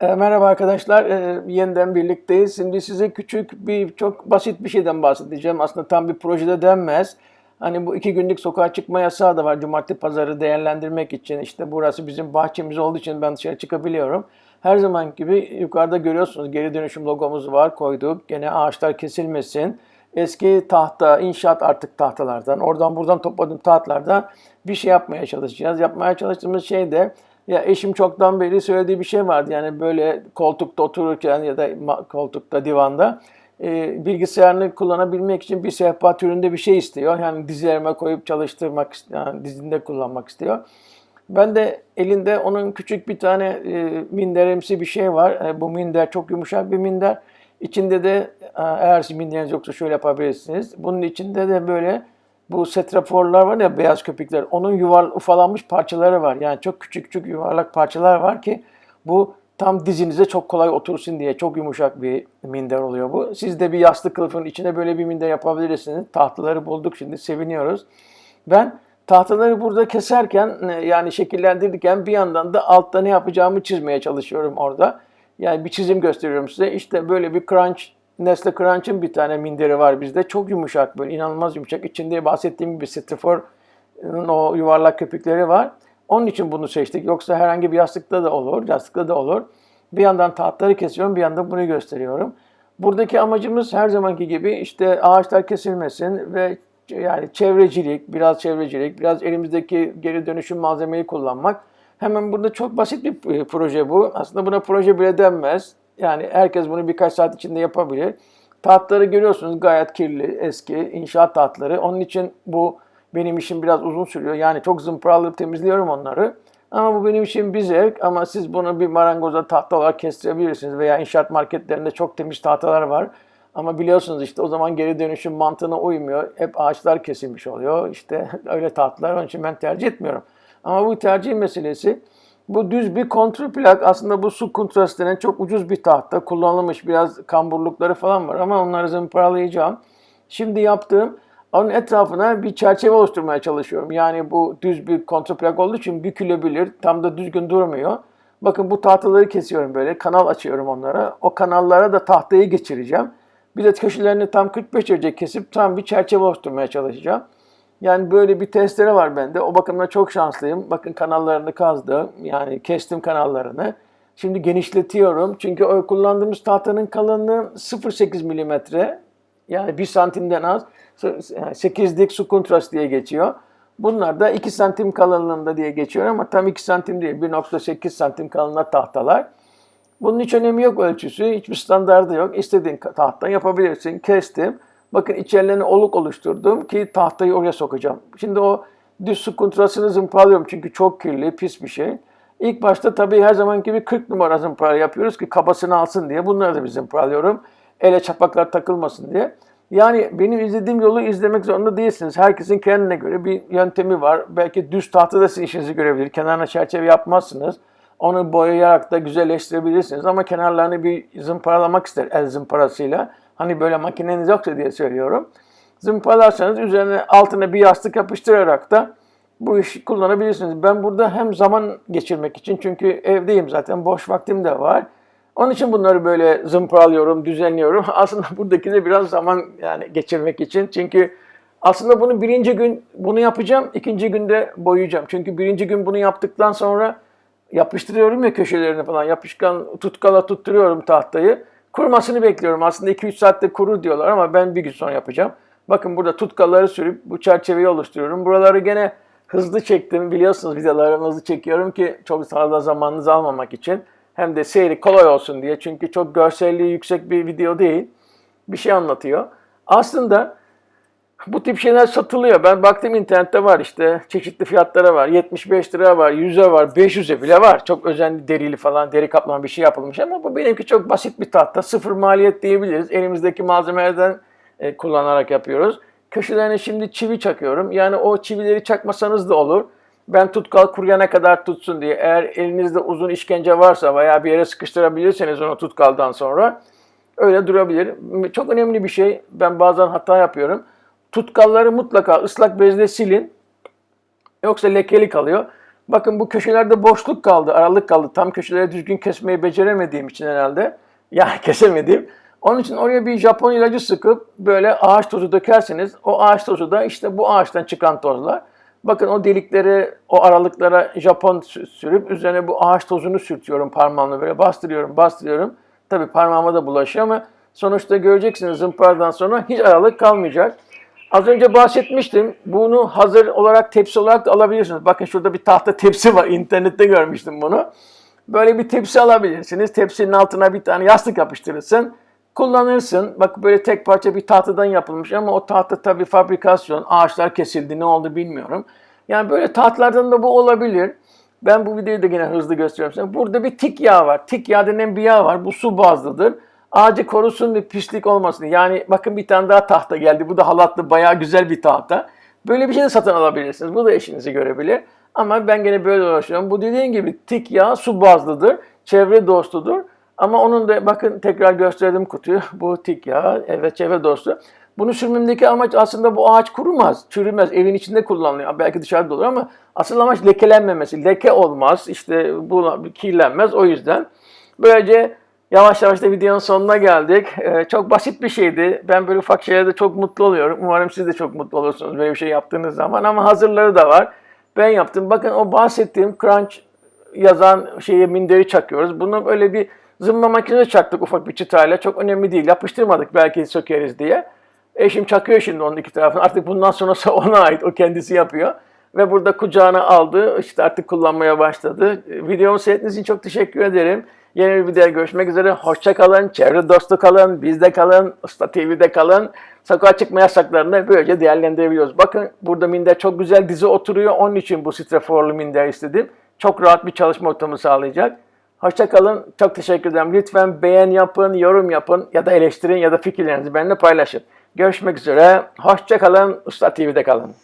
E, merhaba arkadaşlar, E, yeniden birlikteyiz. Şimdi size küçük bir, çok basit bir şeyden bahsedeceğim. Aslında tam bir projede denmez. Hani bu iki günlük sokağa çıkma yasağı da var. Cumartesi pazarı değerlendirmek için. İşte burası bizim bahçemiz olduğu için ben dışarı çıkabiliyorum. Her zaman gibi yukarıda görüyorsunuz geri dönüşüm logomuz var koyduk. Gene ağaçlar kesilmesin. Eski tahta, inşaat artık tahtalardan, oradan buradan topladığım tahtlardan bir şey yapmaya çalışacağız. Yapmaya çalıştığımız şey de ya eşim çoktan beri söylediği bir şey vardı. Yani böyle koltukta otururken ya da koltukta, divanda e, bilgisayarını kullanabilmek için bir sehpa türünde bir şey istiyor. Yani dizlerime koyup çalıştırmak, yani dizinde kullanmak istiyor. Ben de elinde onun küçük bir tane e, minderimsi bir şey var. E, bu minder çok yumuşak bir minder. İçinde de e, eğer minderiniz yoksa şöyle yapabilirsiniz. Bunun içinde de böyle bu setraforlar var ya beyaz köpükler. Onun yuvar, ufalanmış parçaları var. Yani çok küçük küçük yuvarlak parçalar var ki bu tam dizinize çok kolay otursun diye çok yumuşak bir minder oluyor bu. Siz de bir yastık kılıfının içine böyle bir minder yapabilirsiniz. Tahtaları bulduk şimdi seviniyoruz. Ben tahtaları burada keserken e, yani şekillendirirken bir yandan da altta ne yapacağımı çizmeye çalışıyorum orada. Yani bir çizim gösteriyorum size. İşte böyle bir crunch, Nestle Crunch'ın bir tane minderi var bizde. Çok yumuşak böyle inanılmaz yumuşak. İçinde bahsettiğim gibi Strafor'un o yuvarlak köpükleri var. Onun için bunu seçtik. Yoksa herhangi bir yastıkta da olur, yastıkta da olur. Bir yandan tahtları kesiyorum, bir yandan bunu gösteriyorum. Buradaki amacımız her zamanki gibi işte ağaçlar kesilmesin ve yani çevrecilik, biraz çevrecilik, biraz elimizdeki geri dönüşüm malzemeyi kullanmak. Hemen burada çok basit bir e, proje bu. Aslında buna proje bile denmez. Yani herkes bunu birkaç saat içinde yapabilir. Tahtları görüyorsunuz gayet kirli, eski inşaat tahtları. Onun için bu benim işim biraz uzun sürüyor. Yani çok zımparalayıp temizliyorum onları. Ama bu benim için bir zevk ama siz bunu bir marangoza tahta olarak kestirebilirsiniz veya inşaat marketlerinde çok temiz tahtalar var. Ama biliyorsunuz işte o zaman geri dönüşüm mantığına uymuyor. Hep ağaçlar kesilmiş oluyor. İşte öyle tahtalar onun için ben tercih etmiyorum. Ama bu tercih meselesi. Bu düz bir kontrol plak aslında bu su kontrastı denen çok ucuz bir tahta. Kullanılmış biraz kamburlukları falan var ama onları zımparalayacağım. Şimdi yaptığım onun etrafına bir çerçeve oluşturmaya çalışıyorum. Yani bu düz bir kontraplak olduğu için bükülebilir. Tam da düzgün durmuyor. Bakın bu tahtaları kesiyorum böyle. Kanal açıyorum onlara. O kanallara da tahtayı geçireceğim. Bir de köşelerini tam 45 derece kesip tam bir çerçeve oluşturmaya çalışacağım. Yani böyle bir testere var bende. O bakımdan çok şanslıyım. Bakın kanallarını kazdım. Yani kestim kanallarını. Şimdi genişletiyorum. Çünkü o kullandığımız tahtanın kalınlığı 0.8 milimetre. Yani 1 santimden az. 8'lik su kontrast diye geçiyor. Bunlar da 2 santim kalınlığında diye geçiyor ama tam 2 santim değil. 1.8 santim kalınlığa tahtalar. Bunun hiç önemi yok ölçüsü. Hiçbir standardı yok. İstediğin tahttan yapabilirsin. Kestim. Bakın içerilerine oluk oluşturdum ki tahtayı oraya sokacağım. Şimdi o düz su kontrasını zımparalıyorum çünkü çok kirli, pis bir şey. İlk başta tabii her zaman gibi 40 numara zımpara yapıyoruz ki kabasını alsın diye. Bunları da bir zımparalıyorum. Ele çapaklar takılmasın diye. Yani benim izlediğim yolu izlemek zorunda değilsiniz. Herkesin kendine göre bir yöntemi var. Belki düz tahtada sizin işinizi görebilir. Kenarına çerçeve yapmazsınız. Onu boyayarak da güzelleştirebilirsiniz. Ama kenarlarını bir zımparalamak ister el zımparasıyla. Hani böyle makineniz yoksa diye söylüyorum. Zımparalarsanız üzerine altına bir yastık yapıştırarak da bu işi kullanabilirsiniz. Ben burada hem zaman geçirmek için çünkü evdeyim zaten boş vaktim de var. Onun için bunları böyle zımparalıyorum, düzenliyorum. Aslında buradaki de biraz zaman yani geçirmek için. Çünkü aslında bunu birinci gün bunu yapacağım, ikinci günde boyayacağım. Çünkü birinci gün bunu yaptıktan sonra yapıştırıyorum ya köşelerini falan. Yapışkan tutkala tutturuyorum tahtayı. Kurumasını bekliyorum. Aslında 2-3 saatte kurur diyorlar ama ben bir gün sonra yapacağım. Bakın burada tutkalları sürüp bu çerçeveyi oluşturuyorum. Buraları gene hızlı çektim. Biliyorsunuz videolarımı hızlı çekiyorum ki çok fazla zamanınızı almamak için. Hem de seyri kolay olsun diye. Çünkü çok görselliği yüksek bir video değil. Bir şey anlatıyor. Aslında bu tip şeyler satılıyor. Ben baktım internette var işte çeşitli fiyatlara var. 75 lira var, 100'e var, 500'e bile var. Çok özenli derili falan, deri kaplama bir şey yapılmış ama bu benimki çok basit bir tahta. Sıfır maliyet diyebiliriz. Elimizdeki malzemelerden e, kullanarak yapıyoruz. Köşelerine şimdi çivi çakıyorum. Yani o çivileri çakmasanız da olur. Ben tutkal kuruyana kadar tutsun diye. Eğer elinizde uzun işkence varsa veya bir yere sıkıştırabilirseniz onu tutkaldan sonra öyle durabilir. Çok önemli bir şey. Ben bazen hata yapıyorum. Tutkalları mutlaka ıslak bezle silin. Yoksa lekeli kalıyor. Bakın bu köşelerde boşluk kaldı, aralık kaldı. Tam köşeleri düzgün kesmeyi beceremediğim için herhalde. Yani kesemedim. Onun için oraya bir Japon ilacı sıkıp böyle ağaç tozu dökerseniz o ağaç tozu da işte bu ağaçtan çıkan tozlar. Bakın o delikleri, o aralıklara Japon sü- sürüp üzerine bu ağaç tozunu sürtüyorum parmağımla böyle bastırıyorum, bastırıyorum. Tabii parmağıma da bulaşıyor ama sonuçta göreceksiniz zımparadan sonra hiç aralık kalmayacak. Az önce bahsetmiştim. Bunu hazır olarak tepsi olarak da alabilirsiniz. Bakın şurada bir tahta tepsi var. İnternette görmüştüm bunu. Böyle bir tepsi alabilirsiniz. Tepsinin altına bir tane yastık yapıştırırsın. Kullanırsın. Bak böyle tek parça bir tahtadan yapılmış ama o tahta tabii fabrikasyon. Ağaçlar kesildi. Ne oldu bilmiyorum. Yani böyle tahtlardan da bu olabilir. Ben bu videoyu da yine hızlı gösteriyorum size. Burada bir tik yağı var. Tik yağı denen bir yağ var. Bu su bazlıdır. Ağacı korusun ve pislik olmasın. Yani bakın bir tane daha tahta geldi. Bu da halatlı bayağı güzel bir tahta. Böyle bir şey de satın alabilirsiniz. Bu da işinizi görebilir. Ama ben gene böyle uğraşıyorum. Bu dediğim gibi tik yağı su bazlıdır. Çevre dostudur. Ama onun da bakın tekrar gösterdim kutuyu. Bu tik yağı. Evet çevre dostu. Bunu sürmemdeki amaç aslında bu ağaç kurumaz, çürümez. Evin içinde kullanılıyor. Belki dışarıda olur ama asıl amaç lekelenmemesi. Leke olmaz. İşte bu kirlenmez. O yüzden. Böylece yavaş yavaş da videonun sonuna geldik. Ee, çok basit bir şeydi. Ben böyle ufak şeylerde çok mutlu oluyorum. Umarım siz de çok mutlu olursunuz böyle bir şey yaptığınız zaman. Ama hazırları da var. Ben yaptım. Bakın o bahsettiğim crunch yazan şeye minderi çakıyoruz. Bunu böyle bir zımba makinesi çaktık ufak bir çıtayla. Çok önemli değil. Yapıştırmadık belki sökeriz diye. Eşim çakıyor şimdi onun iki tarafını. Artık bundan sonrası ona ait. O kendisi yapıyor. Ve burada kucağına aldı. İşte artık kullanmaya başladı. Videomu seyrettiğiniz için çok teşekkür ederim. Yeni bir videoda görüşmek üzere. Hoşça kalın. Çevre dostu kalın. Bizde kalın. Usta TV'de kalın. Sokağa çıkma yasaklarını böylece değerlendirebiliyoruz. Bakın burada minder çok güzel dizi oturuyor. Onun için bu straforlu minder istedim. Çok rahat bir çalışma ortamı sağlayacak. Hoşça kalın. Çok teşekkür ederim. Lütfen beğen yapın, yorum yapın ya da eleştirin ya da fikirlerinizi benimle paylaşın. Görüşmek üzere. Hoşça kalın. Usta TV'de kalın.